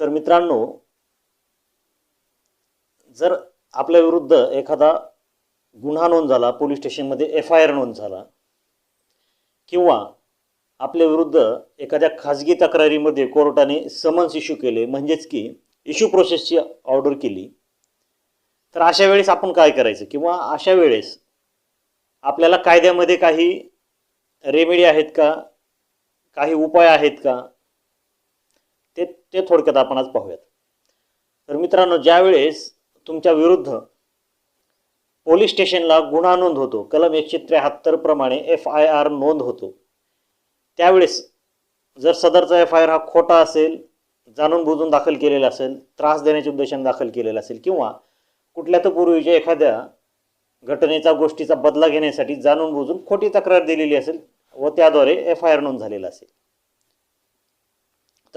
तर मित्रांनो जर आपल्या विरुद्ध एखादा गुन्हा नोंद झाला पोलीस स्टेशनमध्ये एफ आय आर नोंद झाला किंवा आपल्या विरुद्ध एखाद्या खाजगी तक्रारीमध्ये कोर्टाने समन्स इश्यू केले म्हणजेच की इश्यू प्रोसेसची ऑर्डर केली तर अशा वेळेस आपण काय करायचं? किंवा अशा वेळेस आपल्याला कायद्यामध्ये काही रेमेडी आहेत का? काही उपाय आहेत का? ते ते थोडक्यात आपण आज पाहूयात. तर मित्रांनो ज्यावेळेस तुमच्या विरुद्ध पोलीस स्टेशनला गुन्हा नोंद होतो कलम एकशे त्र्याहत्तर प्रमाणे एफ आय आर नोंद होतो त्यावेळेस जर सदरचा एफ आय आर हा खोटा असेल जाणून बुजून दाखल केलेला असेल त्रास देण्याच्या उद्देशाने दाखल केलेला असेल किंवा कुठल्या तर पूर्वीच्या एखाद्या घटनेचा गोष्टीचा बदला घेण्यासाठी जाणून बुजून खोटी तक्रार दिलेली असेल व त्याद्वारे एफ आय आर नोंद झालेला असेल.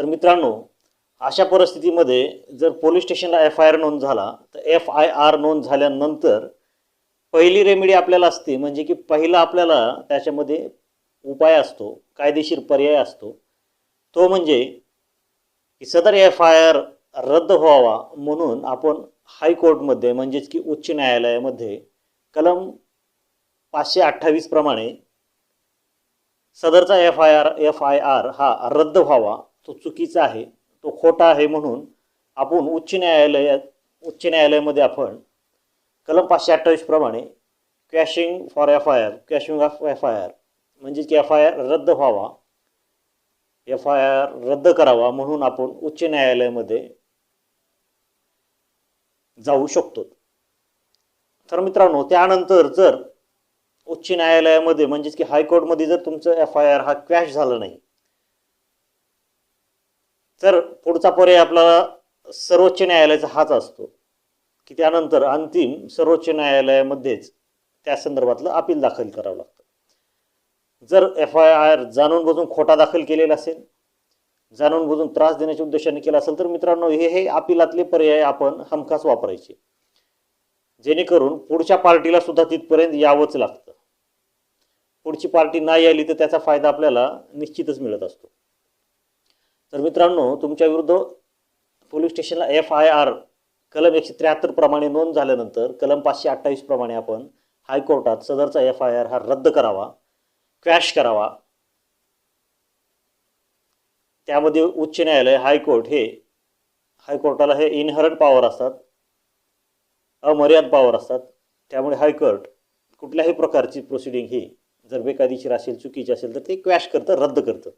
तर मित्रांनो अशा परिस्थितीमध्ये जर पोलीस स्टेशनला एफ आय आर नोंद झाला तर एफ आय आर नोंद झाल्यानंतर पहिली रेमेडी आपल्याला असते म्हणजे की पहिला आपल्याला त्याच्यामध्ये उपाय असतो कायदेशीर पर्याय असतो. तो म्हणजे की सदर एफ आय आर रद्द व्हावा म्हणून आपण हायकोर्टमध्ये म्हणजेच की उच्च न्यायालयामध्ये कलम पाचशे अठ्ठावीस प्रमाणे सदरचा F I R F I R हा रद्द व्हावा तो चुकीचा आहे तो खोटा आहे म्हणून आपण उच्च न्यायालयात उच्च न्यायालयामध्ये आपण कलम पाचशे अठ्ठावीस प्रमाणे quashing for F I R quashing of F I R म्हणजे की एफ आय आर रद्द व्हावा एफ आय आर रद्द करावा म्हणून आपण उच्च न्यायालयामध्ये जाऊ शकतो. तर मित्रांनो त्यानंतर जर उच्च न्यायालयामध्ये म्हणजेच की हायकोर्टमध्ये जर तुमचं एफ आय आर हा क्रॅश झाला नाही तर पुढचा पर्याय आपल्याला सर्वोच्च न्यायालयाचा हाच असतो की त्यानंतर अंतिम सर्वोच्च न्यायालयामध्येच त्या संदर्भातलं अपील दाखल करावं लागतं. जर एफ आय आर जाणून बुजून खोटा दाखल केलेला असेल जाणून बुजून त्रास देण्याच्या उद्देशाने केला असेल तर मित्रांनो हे हे अपिलातले पर्याय आपण हमखास वापरायचे. जेणेकरून पुढच्या पार्टीला सुद्धा तिथपर्यंत यावंच लागतं. पुढची पार्टी नाही आली तर त्याचा फायदा आपल्याला निश्चितच मिळत असतो. तर मित्रांनो तुमच्या विरुद्ध पोलीस स्टेशनला एफ आय आर कलम एकशे त्र्याहत्तर प्रमाणे नोंद झाल्यानंतर कलम पाचशे अठ्ठावीस प्रमाणे आपण हायकोर्टात सदरचा एफ आय आर हा रद्द करावा क्रॅश करावा. त्यामध्ये उच्च न्यायालय हायकोर्ट हे हायकोर्टाला हे इनहरंट पॉवर असतात अमर्याद पॉवर असतात. त्यामुळे हायकोर्ट कुठल्याही प्रकारची प्रोसिडिंग ही जर बेकायदेशीर असेल चुकीची असेल तर ते क्रॅश करतं रद्द करतं.